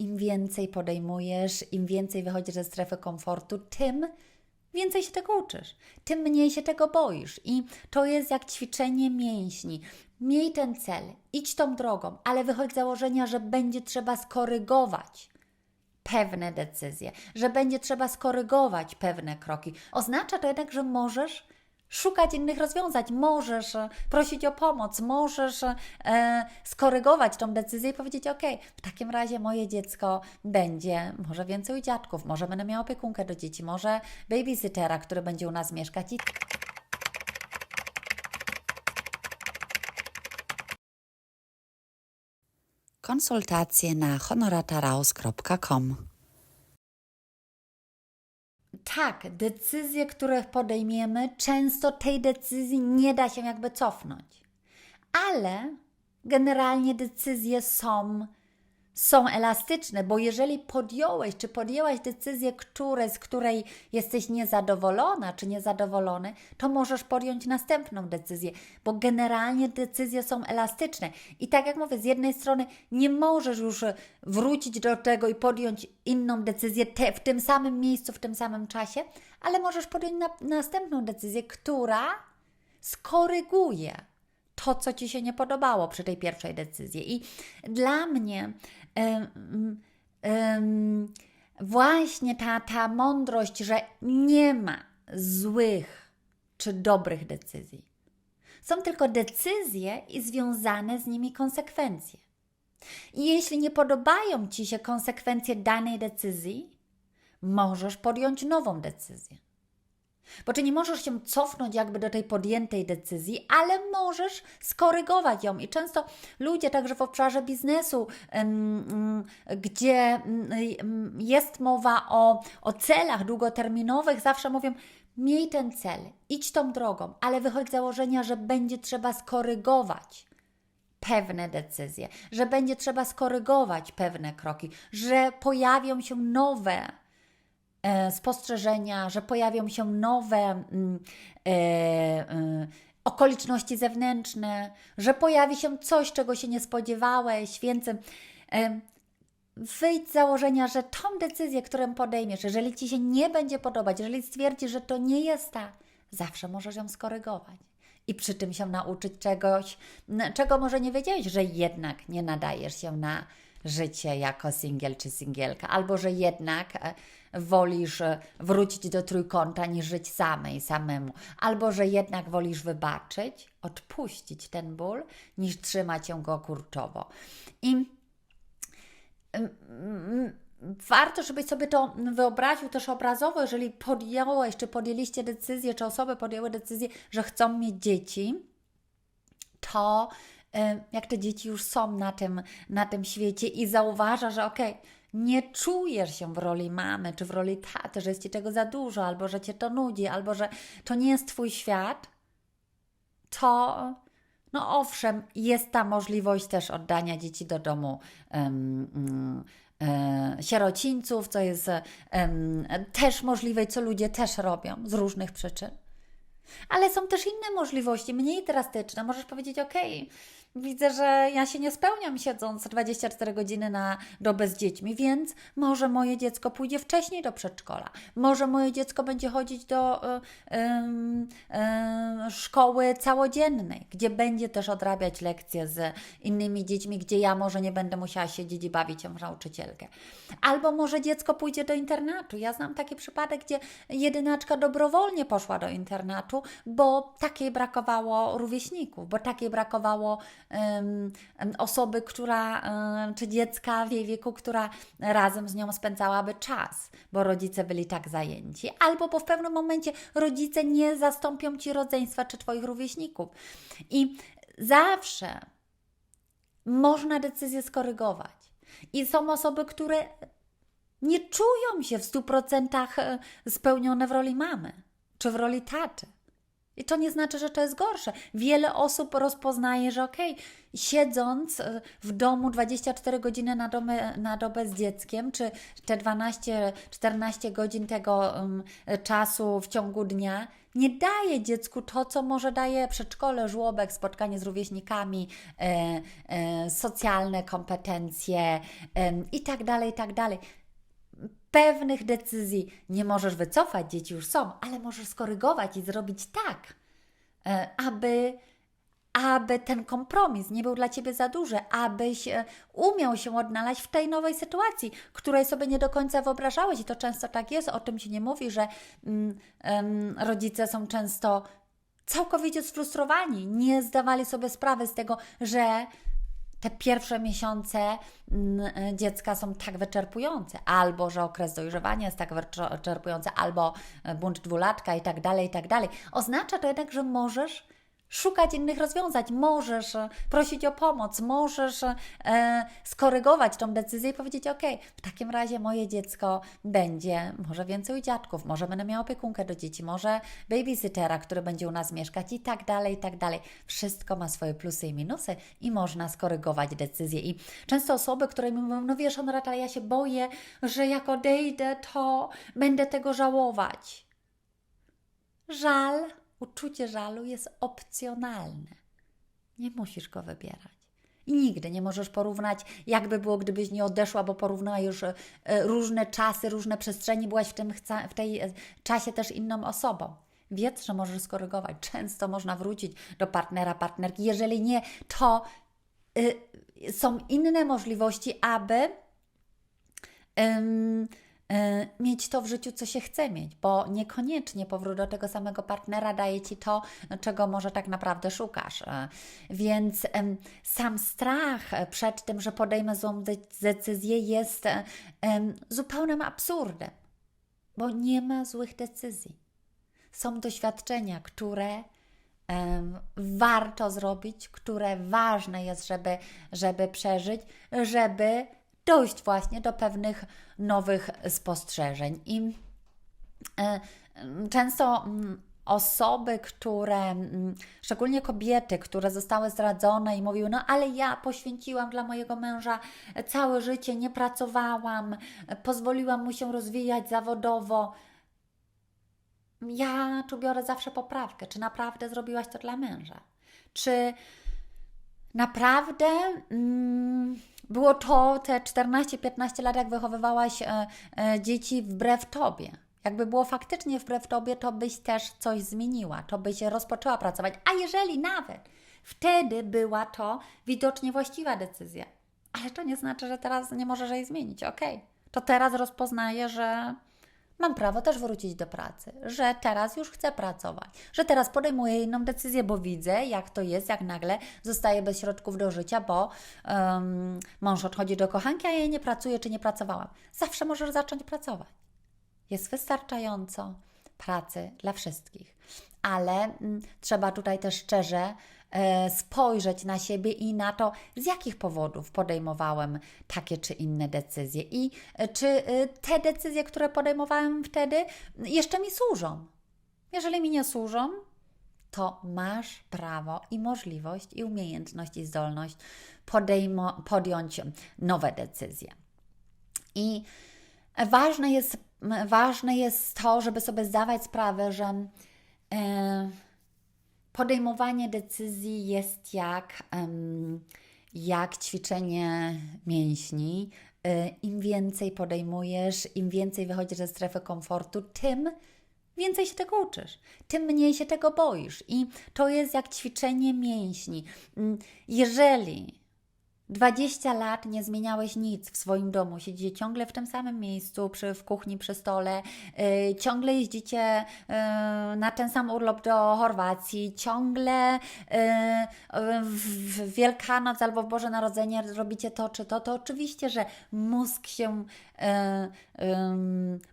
Im więcej podejmujesz, im więcej wychodzisz ze strefy komfortu, tym więcej się tego uczysz, tym mniej się tego boisz. I to jest jak ćwiczenie mięśni. Miej ten cel, idź tą drogą, ale wychodź z założenia, że będzie trzeba skorygować pewne decyzje, że będzie trzeba skorygować pewne kroki. Oznacza to jednak, że możesz szukać innych rozwiązań, możesz e, prosić o pomoc, możesz e, skorygować tą decyzję i powiedzieć: OK, w takim razie moje dziecko będzie może więcej u dziadków, może będę miała opiekunkę do dzieci, może babysittera, który będzie u nas mieszkać i Konsultacje na honorataraus.com. Tak, decyzje, które podejmiemy, często tej decyzji nie da się jakby cofnąć. Ale generalnie decyzje są, są elastyczne, bo jeżeli podjąłeś czy podjęłaś decyzję, które, z której jesteś niezadowolona czy niezadowolony, to możesz podjąć następną decyzję, bo generalnie decyzje są elastyczne. I tak jak mówię, z jednej strony nie możesz już wrócić do tego i podjąć inną decyzję te, w tym samym miejscu, w tym samym czasie, ale możesz podjąć na, następną decyzję, która skoryguje to, co Ci się nie podobało przy tej pierwszej decyzji. I dla mnie em, em, właśnie ta, ta mądrość, że nie ma złych czy dobrych decyzji. Są tylko decyzje i związane z nimi konsekwencje. I jeśli nie podobają Ci się konsekwencje danej decyzji, możesz podjąć nową decyzję. Bo ty nie możesz się cofnąć jakby do tej podjętej decyzji, ale możesz skorygować ją. I często ludzie, także w obszarze biznesu, em, gdzie em, em, jest mowa o, o celach długoterminowych, zawsze mówią: miej ten cel, idź tą drogą, ale wychodź z założenia, że będzie trzeba skorygować pewne decyzje, że będzie trzeba skorygować pewne kroki, że pojawią się nowe spostrzeżenia, że pojawią się nowe mm, e, e, okoliczności zewnętrzne, że pojawi się coś, czego się nie spodziewałeś, więc e, wyjdź z założenia, że tą decyzję, którą podejmiesz, jeżeli Ci się nie będzie podobać, jeżeli stwierdzisz, że to nie jest ta, zawsze możesz ją skorygować. I przy tym się nauczyć czegoś, czego może nie wiedziałeś, że jednak nie nadajesz się na życie jako singiel czy singielka, albo że jednak e, wolisz e, wrócić do trójkąta niż żyć samej, samemu, albo że jednak wolisz wybaczyć, odpuścić ten ból, niż trzymać się go kurczowo. I warto, żebyś sobie to wyobraził też obrazowo, jeżeli podjąłeś, czy podjęliście decyzję, czy osoby podjęły decyzję, że chcą mieć dzieci, to y, jak te dzieci już są na tym, na tym świecie i zauważa, że okej, nie czujesz się w roli mamy, czy w roli taty, że jest Ci tego za dużo, albo że Cię to nudzi, albo że to nie jest Twój świat, to no owszem, jest ta możliwość też oddania dzieci do domu mm, e, sierocińców, co jest em, też możliwe i co ludzie też robią z różnych przyczyn. Ale są też inne możliwości, mniej drastyczne. Możesz powiedzieć, ok, widzę, że ja się nie spełniam siedząc 24 godziny na dobę z dziećmi, więc może moje dziecko pójdzie wcześniej do przedszkola. Może moje dziecko będzie chodzić do y, y, y, szkoły całodziennej, gdzie będzie też odrabiać lekcje z innymi dziećmi, gdzie ja może nie będę musiała siedzieć i bawić się w nauczycielkę. Albo może dziecko pójdzie do internatu. Ja znam taki przypadek, gdzie jedynaczka dobrowolnie poszła do internatu, bo takiej brakowało rówieśników, bo takiej brakowało osoby, która, czy dziecka w jej wieku, która razem z nią spędzałaby czas, bo rodzice byli tak zajęci, albo bo w pewnym momencie rodzice nie zastąpią ci rodzeństwa czy twoich rówieśników. I zawsze można decyzję skorygować. I są osoby, które nie czują się w 100% e, spełnione w roli mamy czy w roli taty. I to nie znaczy, że to jest gorsze. Wiele osób rozpoznaje, że okej, siedząc e, w domu 24 godziny na, domę, na dobę z dzieckiem, czy te 12-14 godzin tego um, czasu w ciągu dnia, nie daje dziecku to, co może daje przedszkole, żłobek, spotkanie z rówieśnikami, e, e, socjalne kompetencje e, i tak dalej, i tak dalej. Pewnych decyzji. Nie możesz wycofać, dzieci już są, ale możesz skorygować i zrobić tak, e, aby aby ten kompromis nie był dla ciebie za duży, abyś e, umiał się odnaleźć w tej nowej sytuacji, której sobie nie do końca wyobrażałeś. I to często tak jest, o tym się nie mówi, że mm, em, rodzice są często całkowicie sfrustrowani, nie zdawali sobie sprawy z tego, że te pierwsze miesiące mm, e, dziecka są tak wyczerpujące, albo że okres dojrzewania jest tak wyczerpujący, albo e, bunt dwulatka i tak dalej, i tak dalej. Oznacza to jednak, że możesz szukać innych rozwiązań, możesz e, prosić o pomoc, możesz e, skorygować tą decyzję i powiedzieć: OK, w takim razie moje dziecko będzie może więcej u dziadków, może będę miała opiekunkę do dzieci, może babysittera, który będzie u nas mieszkać i tak dalej, i tak dalej. Wszystko ma swoje plusy i minusy i można skorygować decyzję. I często osoby, które mi mówią: No wiesz, Honorata, ja się boję, że jak odejdę, to będę tego żałować. Żal uczucie żalu jest opcjonalne. Nie musisz go wybierać. I nigdy nie możesz porównać, jakby było, gdybyś nie odeszła, bo porównała już e, różne czasy, różne przestrzenie, byłaś w tym w tej e, czasie też inną osobą. Wiedz, że możesz skorygować. Często można wrócić do partnera, partnerki. Jeżeli nie, to y, są inne możliwości, aby. Mieć to w życiu, co się chce mieć, bo niekoniecznie powrót do tego samego partnera daje ci to, czego może tak naprawdę szukasz. E, więc sam strach przed tym, że podejmę złą decyzję, jest zupełnym absurdem, bo nie ma złych decyzji. Są doświadczenia, które warto zrobić, które ważne jest, żeby, żeby przeżyć, żeby dojść właśnie do pewnych nowych spostrzeżeń. I e, często mm, osoby, które, mm, szczególnie kobiety, które zostały zdradzone i mówiły: No, ale ja poświęciłam dla mojego męża całe życie, nie pracowałam, pozwoliłam mu się rozwijać zawodowo. Ja tu biorę zawsze poprawkę. Czy naprawdę zrobiłaś to dla męża? Czy naprawdę. Mm, było to te 14-15 lat, jak wychowywałaś e, e, dzieci wbrew tobie. Jakby było faktycznie wbrew tobie, to byś też coś zmieniła, to byś rozpoczęła pracować. A jeżeli nawet wtedy była to widocznie właściwa decyzja, ale to nie znaczy, że teraz nie możesz jej zmienić. Okay. to teraz rozpoznaję, że mam prawo też wrócić do pracy, że teraz już chcę pracować, że teraz podejmuję inną decyzję, bo widzę, jak to jest, jak nagle zostaję bez środków do życia, bo um, mąż odchodzi do kochanki, a ja nie pracuję czy nie pracowałam. Zawsze możesz zacząć pracować. Jest wystarczająco pracy dla wszystkich, ale mm, trzeba tutaj też szczerze spojrzeć na siebie i na to, z jakich powodów podejmowałem takie czy inne decyzje i e, czy e, te decyzje, które podejmowałem wtedy, jeszcze mi służą. Jeżeli mi nie służą, to masz prawo i możliwość, i umiejętność, i zdolność podejmo- podjąć nowe decyzje. I ważne jest, ważne jest to, żeby sobie zdawać sprawę, że. Yy, podejmowanie decyzji jest jak, jak ćwiczenie mięśni. Y, Im więcej podejmujesz, im więcej wychodzisz ze strefy komfortu, tym więcej się tego uczysz, tym mniej się tego boisz. I to jest jak ćwiczenie mięśni. Mm, jeżeli 20 lat nie zmieniałeś nic w swoim domu, siedzicie ciągle w tym samym miejscu, przy, w kuchni, przy stole, yy, ciągle jeździcie yy, na ten sam urlop do Chorwacji, ciągle yy, w Wielkanoc albo w Boże Narodzenie robicie to czy to, to oczywiście, że mózg się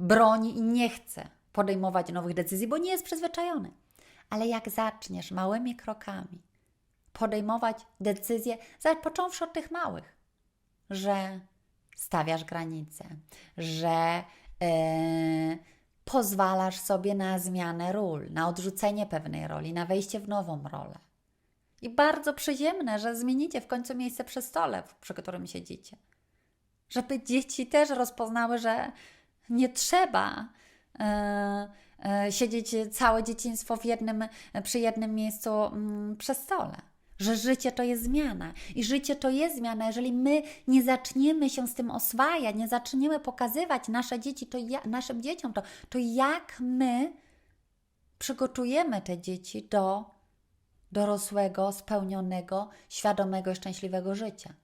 broni i nie chce podejmować nowych decyzji, bo nie jest przyzwyczajony. Ale jak zaczniesz małymi krokami, podejmować decyzje, począwszy od tych małych, że stawiasz granice, że yy, pozwalasz sobie na zmianę ról, na odrzucenie pewnej roli, na wejście w nową rolę. I bardzo przyziemne, że zmienicie w końcu miejsce przy stole, przy którym siedzicie. Żeby dzieci też rozpoznały, że nie trzeba yy, e, siedzieć całe dzieciństwo w jednym, przy jednym miejscu mm, przy stole. Że życie to jest zmiana. I życie to jest zmiana. Jeżeli my nie zaczniemy się z tym oswajać, nie zaczniemy pokazywać nasze dzieci, to ja, naszym dzieciom to, to jak my przygotujemy te dzieci do dorosłego, spełnionego, świadomego i szczęśliwego życia.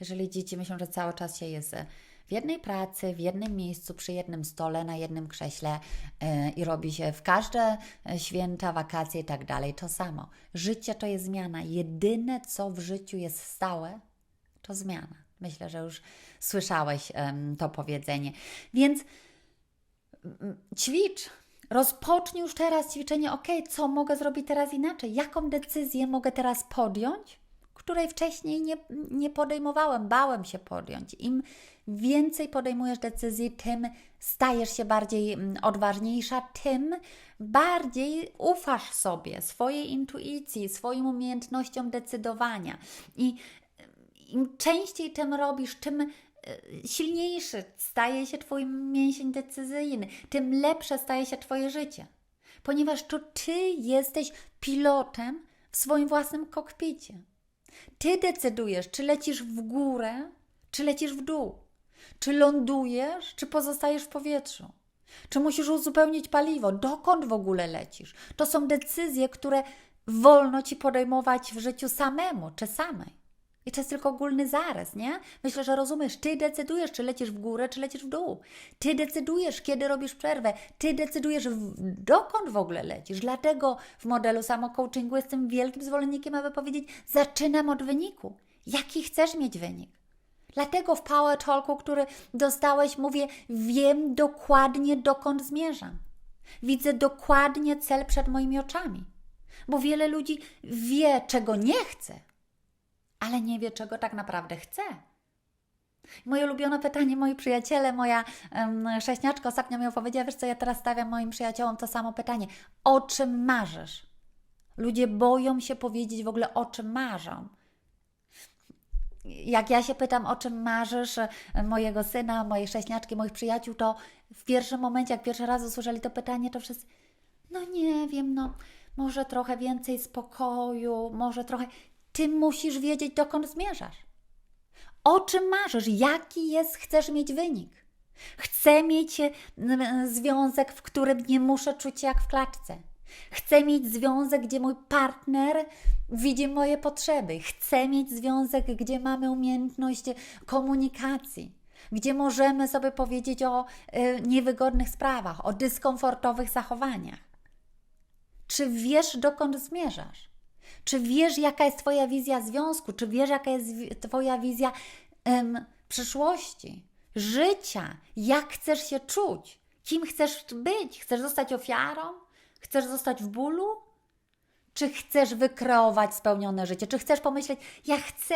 Jeżeli dzieci myślą, że cały czas się jest w jednej pracy, w jednym miejscu, przy jednym stole, na jednym krześle yy, i robi się w każde e, święta, wakacje i tak dalej, to samo. Życie to jest zmiana. Jedyne, co w życiu jest stałe, to zmiana. Myślę, że już słyszałeś to powiedzenie. Więc mm, ćwicz, rozpocznij już teraz ćwiczenie. Ok, co mogę zrobić teraz inaczej? Jaką decyzję mogę teraz podjąć, której wcześniej nie, nie podejmowałem, bałem się podjąć. Im więcej podejmujesz decyzji, tym stajesz się bardziej mm, odważniejsza, tym bardziej ufasz sobie, swojej intuicji, swoim umiejętnościom decydowania. I im częściej tym robisz, tym e, silniejszy staje się Twój mięsień decyzyjny, tym lepsze staje się Twoje życie. Ponieważ to Ty jesteś pilotem w swoim własnym kokpicie. Ty decydujesz, czy lecisz w górę, czy lecisz w dół. Czy lądujesz, czy pozostajesz w powietrzu. Czy musisz uzupełnić paliwo? Dokąd w ogóle lecisz? To są decyzje, które wolno ci podejmować w życiu samemu czy samej. I to jest tylko ogólny zarys, nie? Myślę, że rozumiesz. Ty decydujesz, czy lecisz w górę, czy lecisz w dół. Ty decydujesz, kiedy robisz przerwę. Ty decydujesz, w- dokąd w ogóle lecisz. Dlatego w modelu samocoachingu jestem wielkim zwolennikiem, aby powiedzieć, zaczynam od wyniku. Jaki chcesz mieć wynik? Dlatego w Power Talku, który dostałeś, mówię, wiem dokładnie, dokąd zmierzam. Widzę dokładnie cel przed moimi oczami. Bo wiele ludzi wie, czego nie chce, ale nie wie, czego tak naprawdę chce. Moje ulubione pytanie, moi przyjaciele, moja um, sześniaczka ostatnio mi opowiedziała, wiesz co, ja teraz stawiam moim przyjaciołom to samo pytanie. O czym marzysz? Ludzie boją się powiedzieć w ogóle, o czym marzą. Jak ja się pytam, o czym marzysz mojego syna, mojej sześniaczki, moich przyjaciół, to w pierwszym momencie, jak pierwszy raz usłyszeli to pytanie, to wszyscy, no nie wiem, no może trochę więcej spokoju, może trochę. Ty musisz wiedzieć, dokąd zmierzasz. O czym marzysz? Jaki jest, chcesz mieć wynik? Chcę mieć e, związek, w którym nie muszę czuć się jak w klatce. Chcę mieć związek, gdzie mój partner widzi moje potrzeby. Chcę mieć związek, gdzie mamy umiejętność komunikacji, gdzie możemy sobie powiedzieć o e, niewygodnych sprawach, o dyskomfortowych zachowaniach. Czy wiesz, dokąd zmierzasz? Czy wiesz, jaka jest Twoja wizja związku? Czy wiesz, jaka jest Twoja wizja em, przyszłości, życia? Jak chcesz się czuć? Kim chcesz być? Chcesz zostać ofiarą? Chcesz zostać w bólu? Czy chcesz wykreować spełnione życie? Czy chcesz pomyśleć, ja chcę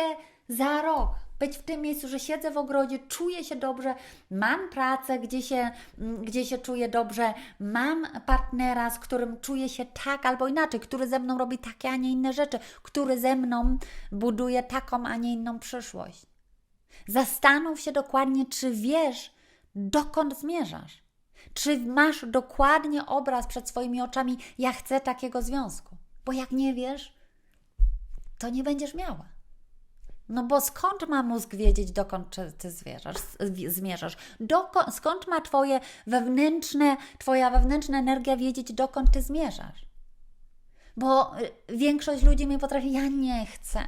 za rok być w tym miejscu, że siedzę w ogrodzie, czuję się dobrze, mam pracę, gdzie się, mm, gdzie się czuję dobrze, mam partnera, z którym czuję się tak albo inaczej, który ze mną robi takie, a nie inne rzeczy, który ze mną buduje taką, a nie inną przyszłość. Zastanów się dokładnie, czy wiesz, dokąd zmierzasz. Czy masz dokładnie obraz przed swoimi oczami, ja chcę takiego związku? Bo jak nie wiesz, to nie będziesz miała. No bo skąd ma mózg wiedzieć, dokąd ty zwierzasz, zmierzasz? Skąd ma twoje wewnętrzne, twoja wewnętrzna energia wiedzieć, dokąd ty zmierzasz? Bo y, większość ludzi mi potrafi, ja nie chcę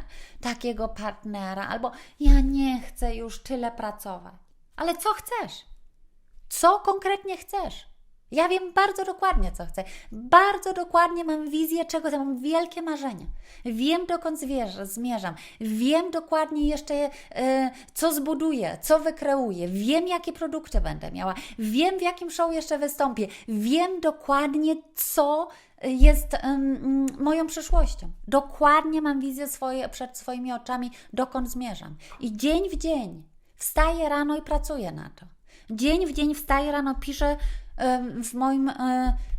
takiego partnera, albo ja nie chcę już tyle pracować. Ale co chcesz? Co konkretnie chcesz? Ja wiem bardzo dokładnie, co chcę. Bardzo dokładnie mam wizję, czego chcę. Mam wielkie marzenia. Wiem, dokąd zmierzam. Wiem dokładnie jeszcze, e, co zbuduję, co wykreuję. Wiem, jakie produkty będę miała. Wiem, w jakim show jeszcze wystąpię. Wiem dokładnie, co jest em, moją przyszłością. Dokładnie mam wizję swoje, przed swoimi oczami, dokąd zmierzam. I dzień w dzień wstaję rano i pracuję na to. Dzień w dzień wstaję rano, piszę w moim e,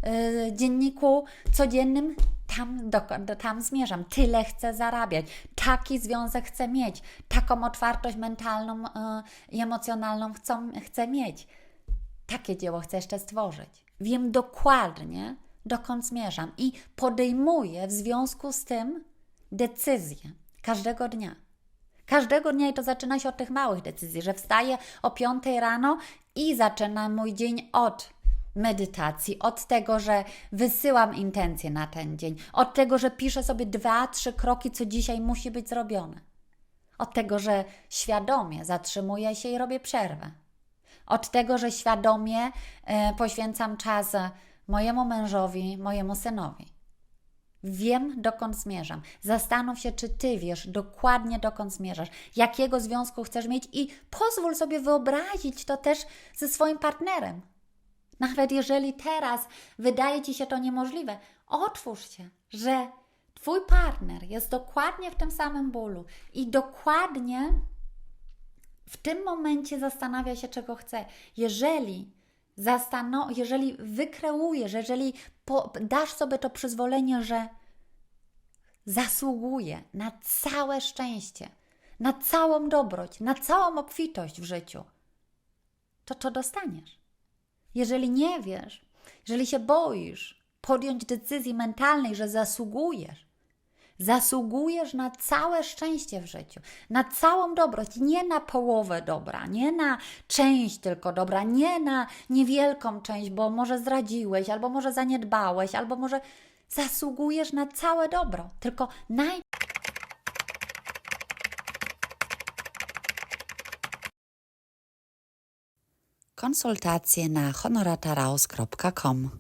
e, dzienniku codziennym, tam, dokąd, tam zmierzam, tyle chcę zarabiać, taki związek chcę mieć, taką otwartość mentalną e, i emocjonalną chcą, chcę mieć. takie dzieło chcę jeszcze stworzyć. Wiem dokładnie, dokąd zmierzam i podejmuję w związku z tym decyzje każdego dnia. Każdego dnia i to zaczyna się od tych małych decyzji, że wstaję o 5 rano i zaczynam mój dzień od medytacji, od tego, że wysyłam intencje na ten dzień, od tego, że piszę sobie dwa, trzy kroki, co dzisiaj musi być zrobione, od tego, że świadomie zatrzymuję się i robię przerwę, od tego, że świadomie e, poświęcam czas mojemu mężowi, mojemu synowi. Wiem, dokąd zmierzam. Zastanów się, czy ty wiesz dokładnie, dokąd zmierzasz, jakiego związku chcesz mieć i pozwól sobie wyobrazić to też ze swoim partnerem. Nawet jeżeli teraz wydaje ci się to niemożliwe, otwórz się, że twój partner jest dokładnie w tym samym bólu i dokładnie w tym momencie zastanawia się, czego chce. Jeżeli zastano, jeżeli wykreujesz, jeżeli po, dasz sobie to przyzwolenie, że zasługuje na całe szczęście, na całą dobroć, na całą obfitość w życiu, to to dostaniesz. Jeżeli nie wiesz, jeżeli się boisz podjąć decyzji mentalnej, że zasługujesz, Zasługujesz na całe szczęście w życiu, na całą dobroć, nie na połowę dobra, nie na część tylko dobra, nie na niewielką część, bo może zdradziłeś, albo może zaniedbałeś, albo może zasługujesz na całe dobro, tylko naj Konsultacje na honorataraus.com